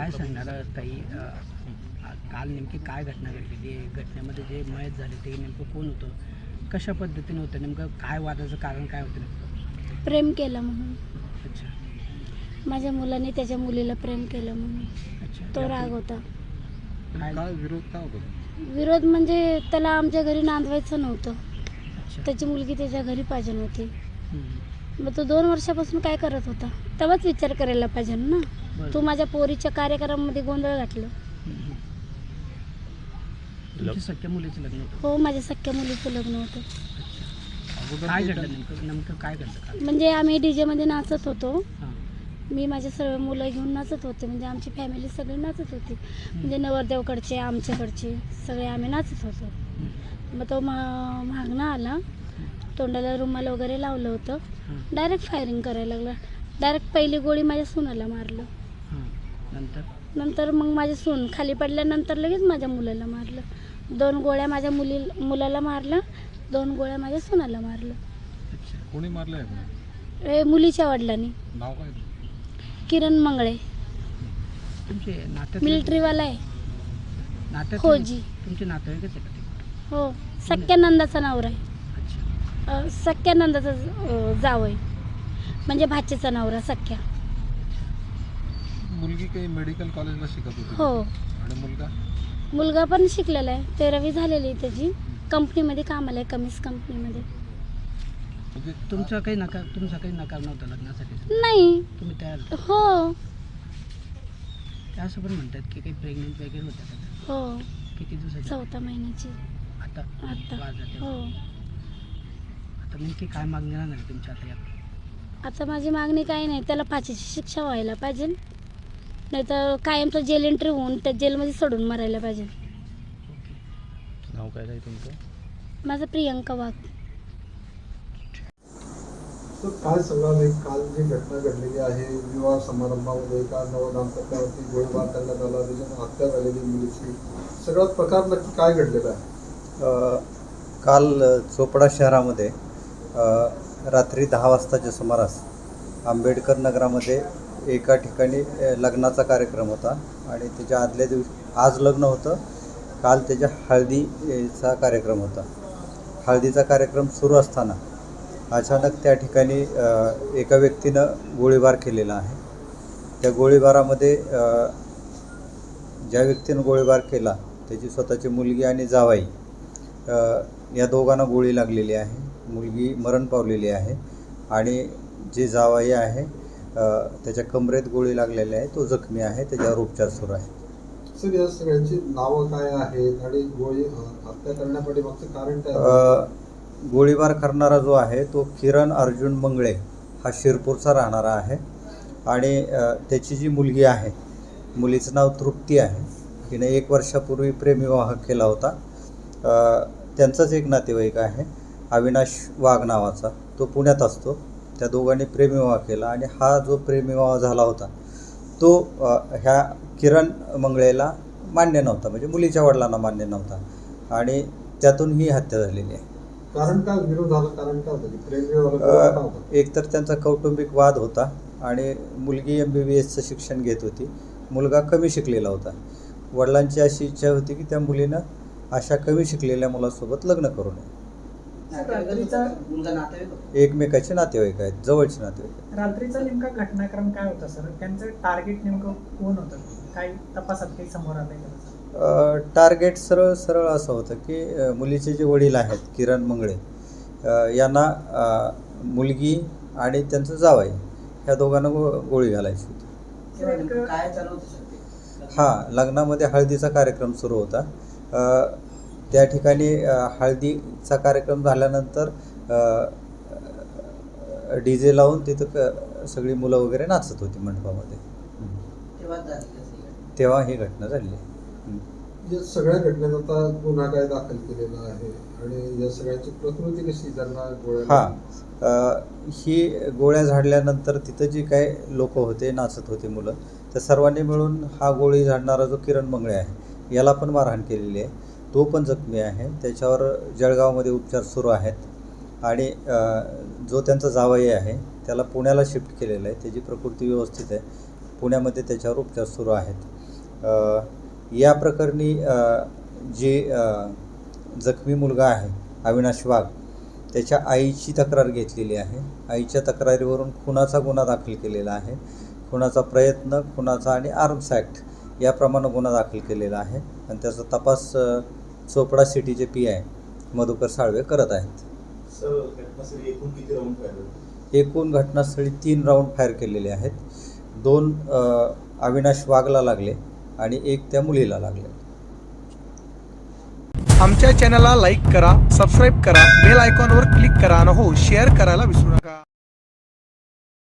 काय सांगणार ताई? अ, काल नेमकी काय घटना घडलेली आहे? घटनेमध्ये जे मयत झाले ते नेमकं कोण होतं? कशा पद्धतीने होतं? नेमकं काय वादाचं कारण काय होतं नेमकं? प्रेम केलं म्हणून. अच्छा. माझ्या मुलाने त्याच्या मुलीला प्रेम केलं म्हणून. अच्छा. तो राग होता. काय? विरोध का होता? विरोध म्हणजे त्याला आमच्या घरी नांदवायचं नव्हतं. त्याची मुलगी त्याच्या घरी पाहिजे नव्हती. मग तो दोन वर्षापासून काय करत होता? तेव्हाच विचार करायला पाहिजे ना. तू माझ्या पोरीच्या कार्यक्रमामध्ये गोंधळ घातलं. तुमच्या सख्या मुलीचं लग्न होतं. हो माझ्या सख्या मुलीचं लग्न होतं. काय ते घडलं नेमकं? नेमकं काय घडलं? म्हणजे आम्ही डी जेमध्ये नाचत होतो. हां. मी माझे सर्व मुलं घेऊन नाचत होते. म्हणजे आमची फॅमिली सगळी नाचत होती. म्हणजे नवरदेवकडचे आमच्याकडचे सगळे आम्ही नाचत होतो. मग तो मा मागणं आला. तोंडाला रुमाल वगैरे लावलं होतं. हां. डायरेक्ट फायरिंग करायला लागला. डायरेक्ट पहिली गोळी माझ्या सुनाला मारलं. नंतर? नंतर मग माझी सून खाली पडल्यानंतर लगेच माझ्या मुलाला मारलं. दोन गोळ्या माझ्या मुली मुलाला मारलं दोन गोळ्या माझ्या सुनाला मारलं. अच्छा. कोणी कोणी हे मुलीच्या वडिलांनी. नाव काय? किरण मंगळे. तुमचे मिलिटरीवाला आहे. नात्यात फौजी तुमचे नातेवाईकच आहे का ते? हो. सख्यानंदाचा नवरा आहे. अच्छा. अ, सख्यानंदाचा ज- जाव आहे. म्हणजे भाचेचा नवरा सख्या. मुलगी काही मेडिकल कॉलेजला शिकत होती हो. आणि मुलगा? मुलगा पण शिकलेला आहे. तेरावी झालेली आहे त्याची. कंपनीमध्ये कामाला आहे कमीच कंपनीमध्ये. म्हणजे तुमचा काही नकार तुमचा काही नकार नव्हता लग्नासाठी? नाही. तुम्ही तयार हो. ते असं पण म्हणतात की काही प्रेग्नेंट वगैरे होत्या का? त्या? हो. किती दिवसाच्या? चौथा महिन्याची. आता? आता. वाजला हो. तेव्हा. आता नेमकी काय मागणी राहणार आहे तुमच्या आता यात आता माझी मागणी काही नाही. त्याला फाशीची शिक्षा व्हायला पाहिजे. नाही तर कायमचं जेल एंट्री होऊन त्या जेलमध्ये सोडून मारायला पाहिजे. नाव काय आहे तुमचं? माझं प्रियंका वाघ. तर काय सांगाल? एक काल जी घटना घडलेली आहे विवाह समारंभामध्ये एका नवदाम्पत्यावरती गोळीबार करण्यात आला त्याच्यात हत्या झालेली मुलीची. सगळा प्रकार नक्की काय घडलेला आहे? अ, काल चोपडा शहरामध्ये अ, रात्री दहा वाजताच्या सुमारास आंबेडकर नगरामध्ये एका ठिकाणी लग्नाचा कार्यक्रम होता आणि त्याच्या आदल्या दिवशी आज लग्न होतं. काल त्याच्या हळदीचा कार्यक्रम होता. हळदीचा कार्यक्रम सुरू असताना अचानक त्या ठिकाणी एका व्यक्तीनं गोळीबार केलेला आहे. त्या गोळीबारामध्ये ज्या व्यक्तीनं गोळीबार केला त्याची स्वतःची मुलगी आणि जावाई या दोघांना गोळी लागलेली आहे. मुलगी मरण पावलेली आहे आणि जे जावाई आहे त्याच्या कमरेत गोळी लागलेली आहे तो जखमी आहे त्याच्यावर उपचार सुरू आहे सर या सगळ्यांची नावं काय आहेत आणि गोळी हत्या करण्यापाठी मागचं कारण काय गोळीबार करणारा जो आहे तो किरण अर्जुन मंगळे हा शिरपूरचा राहणारा आहे. आणि त्याची जी मुलगी आहे मुलीचं नाव तृप्ती आहे. तिने एक वर्षापूर्वी प्रेमविवाह केला होता. त्यांचाच एक नातेवाईक आहे अविनाश वाघ नावाचा. तो पुण्यात असतो. त्या दोघांनी प्रेमविवाह केला आणि हा जो प्रेमविवाह झाला होता तो ह्या किरण मंगळेला मान्य नव्हता म्हणजे मुलीच्या वडिलांना मान्य नव्हता आणि त्यातून ही हत्या झालेली आहे. कारण काय विरोध झाला? कारण की का एकतर त्यांचा कौटुंबिक वाद होता आणि मुलगी एम बी बी एसचं शिक्षण घेत होती. मुलगा कमी शिकलेला होता. वडिलांची अशी इच्छा होती की त्या मुलीनं अशा कमी शिकलेल्या मुलासोबत लग्न करू नये. रात्रीचा? एकमेकाचे नातेवाईक आहेत जवळचे नातेवाईक आहेत. रात्रीचा नेमका घटनाक्रम काय होता सर? त्यांचं टार्गेट नेमकं कोण होतं? काही तपासात काही समोर अ, टार्गेट सरळ सरळ असं होतं की अ, मुलीचे जे वडील आहेत किरण मंगळे अ, यांना अ, मुलगी आणि त्यांचं जावई ह्या दोघांना गो गोळी घालायची होती. काय हां लग्नामध्ये हळदीचा कार्यक्रम सुरू होता. अ, त्या ठिकाणी हळदीचा कार्यक्रम झाल्यानंतर डी जे लावून तिथं क सगळी मुलं वगैरे नाचत होती मंडपामध्ये. तेव्हा ही घटना झाली. या सगळ्या घटनेत आता गुन्हा काय दाखल केलेला आहे? आणि या सगळ्यांची प्रकृती कशी त्यांना गोळ्या हां. अ, ही गोळ्या झाडल्यानंतर तिथं जी काय लोक होते नाचत होते मुलं त्या सर्वांनी मिळून हा गोळी झाडणारा जो किरण मंगळे आहे याला पण मारहाण केलेली आहे. तो पण जखमी आहे. त्याच्यावर जळगावमध्ये उपचार सुरू आहेत. आणि जो त्यांचा जावई आहे त्याला पुण्याला शिफ्ट केलेलं आहे. त्याची प्रकृती व्यवस्थित आहे. पुण्यामध्ये त्याच्यावर उपचार सुरू आहेत. या प्रकरणी जे जखमी मुलगा आहे अविनाश वाघ त्याच्या आईची तक्रार घेतलेली आहे. आईच्या तक्रारीवरून खुनाचा गुन्हा दाखल केलेला आहे. खुनाचा प्रयत्न खुनाचा आणि आर्म्स ॲक्ट याप्रमाणे गुन्हा दाखल केलेला आहे. आणि त्याचा तपास चोपडा सिटीचे पी आय मधुकर साळवे करत आहेत. एकूण किती राऊंड फायर झाले? एकूण घटनास्थळी तीन राऊंड फायर केलेले आहेत. दोन अविनाश वाघला लागले आणि एक त्या मुलीला लागले. आमच्या चॅनलला लाईक करा सबस्क्राईब करा बेल आयकॉनवर क्लिक करा आणि हो शेअर करायला विसरू नका.